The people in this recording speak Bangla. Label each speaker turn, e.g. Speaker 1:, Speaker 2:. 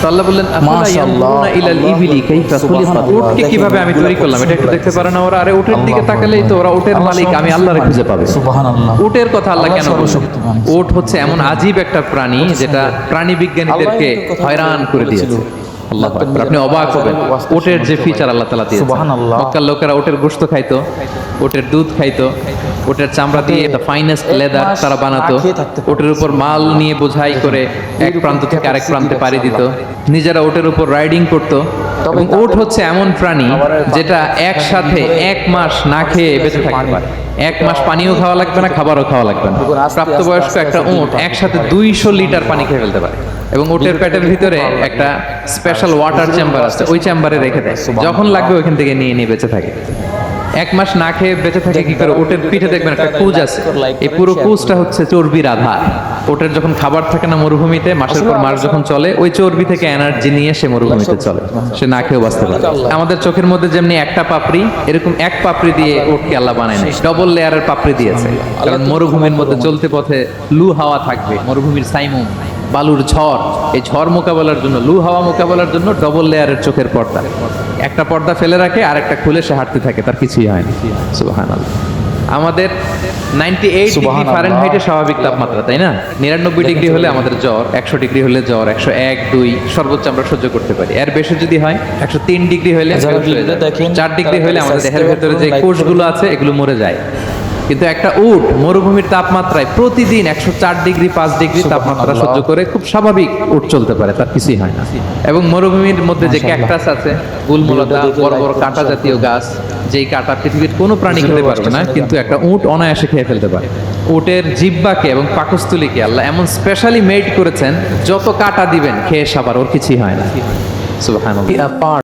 Speaker 1: তো আল্লাহ বললেন ইলাল ইবিলি কাইফা খুলিকাত উটকে কীভাবে আমি তৈরি করলাম? এটা একটু দেখতে পারে না? ওরা আরে উটের দিকে তাকালেই তো ওরা উটের মালিক আমি আল্লাহর খুঁজে পাবে
Speaker 2: সুবহানাল্লাহ।
Speaker 1: উটের কথা আল্লাহ কেন উট হচ্ছে এমন আজীব একটা প্রাণী যেটা প্রাণী বিজ্ঞানীদেরকে হয়রান করে দিয়েছে। আপনি অবাক হবেন। উটের যে ফিচার আল্লাহ তালা দিয়েছে মক্কার লোকেরা উটের গোশত খাইতো উটের দুধ খাইতো উটের চামড়া দিয়ে দ্য ফাইনেস্ট লেদার তারা বানাতো। উটের উপর মাল নিয়ে বোঝাই করে এক প্রান্ত থেকে আরেক প্রান্তে পাড়ি দিত। নিজেরা উটের উপর রাইডিং করতো। এবং উট হচ্ছে এমন প্রাণী যেটা একসাথে এক মাস না খেয়ে বেঁচে থাকতে পারে। এক মাস পানিও খাওয়া লাগবে না খাবারও খাওয়া লাগবে না। প্রাপ্তবয়স্ক একটা উট একসাথে দুইশো লিটার পানি খেয়ে ফেলতে পারে। এবং উটের পেটের ভিতরে একটা স্পেশাল ওয়াটার চেম্বার আছে ওই চেম্বারে রেখে দেয়। যখন লাগবে ওইখান থেকে নিয়ে নিয়ে বেঁচে থাকে। এক মাস না খেয়ে বেঁচে থাকে কি করে? ওটের পিঠে দেখবেন একটা কুজ আছে। এই পুরো কুজটা হচ্ছে চর্বির আধার ওটের যখন খাবার থাকে না মরুভূমিতে মাসের পর মাস যখন চলে ওই চর্বি থেকে এনার্জি নিয়ে সে মরুভূমিতে চলে। সে না খেয়েও বাঁচতে পারে। আমাদের চোখের মধ্যে যেমনি একটা পাপড়ি এরকম এক পাপড়ি দিয়ে ওটকে আল্লাহ বানায় নাই ডবল লেয়ারের পাপড়ি দিয়েছে। কারণ মরুভূমির মধ্যে চলতে পথে লু হাওয়া থাকবে মরুভূমির সাইমুম। বালুর ঝড় এই ঝড় মোকাবেলার জন্য লু হাওয়া মোকাবেলার জন্য ডবল লেয়ারের চোখের পর্দা। একটা পর্দা ফেলে রাখে আর একটা খুলে সে হাঁটতে থাকে তার কিছুই হয় না। সুবহানাল্লাহ। আমাদের নাইনটি এইট ডিগ্রি
Speaker 2: সুবহানাল্লাহ।
Speaker 1: স্বাভাবিক তাপমাত্রা তাই না? নিরানব্বই ডিগ্রি হলে আমাদের জ্বর একশো ডিগ্রি হলে জ্বর একশো এক দুই সর্বোচ্চ আমরা সহ্য করতে পারি। এর বেশি যদি হয় একশো তিন ডিগ্রি হলে চার ডিগ্রি হলে আমাদের দেহের ভেতরে যে কোষগুলো আছে এগুলো মরে যায়। কিন্তু একটা উট মরুভূমির তাপমাত্রায় প্রতিদিন একশো চার ডিগ্রি পাঁচ ডিগ্রি তাপমাত্রা সহ্য করে খুব স্বাভাবিক উট চলতে পারে তার কিছুই হয় না। এবং মরুভূমির মধ্যে যে ক্যাকটাস আছে গুলমুলতা বড় বড় কাঁটা জাতীয় গাছ যেই কাঁটা পৃথিবীর কোনো প্রাণী খেতে পারবে না কিন্তু একটা উট অনায়াসে খেয়ে ফেলতে পারে। উটের জিব্বাকে এবং পাকস্থলীকে আল্লাহ এমন স্পেশালি মেড করেছেন যত কাঁটা দিবেন খেয়ে সাবার ওর কিছুই হয় না। সুবহানাল্লাহ।